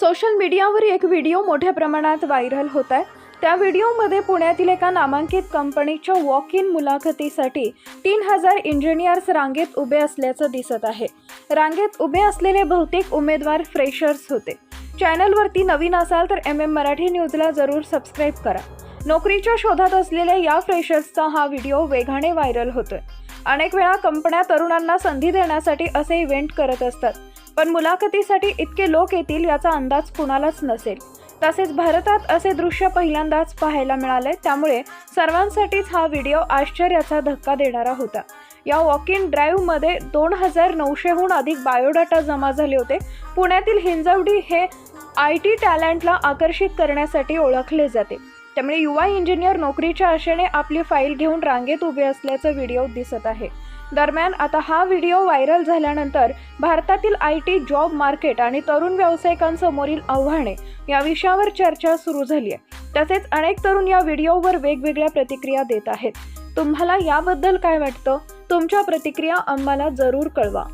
Social मीडियावर एक video मोठ्या प्रमाणात व्हायरल होत आहे त्या व्हिडिओमध्ये पुण्यातील एका नामांकित कंपनीच्या वॉक इन मुलाखतीसाठी तीन हजार इंजिनियर्स रांगेत उभे असल्याचं दिसत आहे. रांगेत उभे असलेले बहुतेक उमेदवार फ्रेशर्स होते. चॅनलवरती नवीन असाल तर एम एम मराठी न्यूजला जरूर सबस्क्राईब करा. नोकरीच्या शोधात असलेल्या या फ्रेशर्सचा हा व्हिडिओ वेगाने व्हायरल होतोय. अनेक वेळा कंपन्या तरुणांना संधी देण्यासाठी असे इव्हेंट करत असतात. पण मुलाखतीसाठी इतके लोक येतील याचा अंदाज कुणालाच नसेल. तसेच भारतात असे दृश्य पहिल्यांदाच पाहायला मिळाले त्यामुळे सर्वांसाठीच हा व्हिडिओ आश्चर्याचा धक्का देणारा होता. या वॉक इन ड्राईव्हमध्ये दोन हजार नऊशेहून अधिक बायोडाटा जमा झाले होते. पुण्यातील हिंजवडी हे आय टी टॅलेंटला आकर्षित करण्यासाठी ओळखले जाते. त्यामुळे युवा इंजिनियर नोकरीच्या आशेने आपली फाईल घेऊन रांगेत उभे असल्याचं व्हिडिओ दिसत आहे. दरम्यान आता हा व्हिडिओ व्हायरल झाल्यानंतर भारतातील आय टी जॉब मार्केट आणि तरुण व्यावसायिकांसमोरील आव्हाने या विषयावर चर्चा सुरू झाली आहे. तसेच अनेक तरुण या व्हिडिओवर वेगवेगळ्या प्रतिक्रिया देत आहेत. तुम्हाला याबद्दल काय वाटतं? तुमच्या प्रतिक्रिया आम्हाला जरूर कळवा.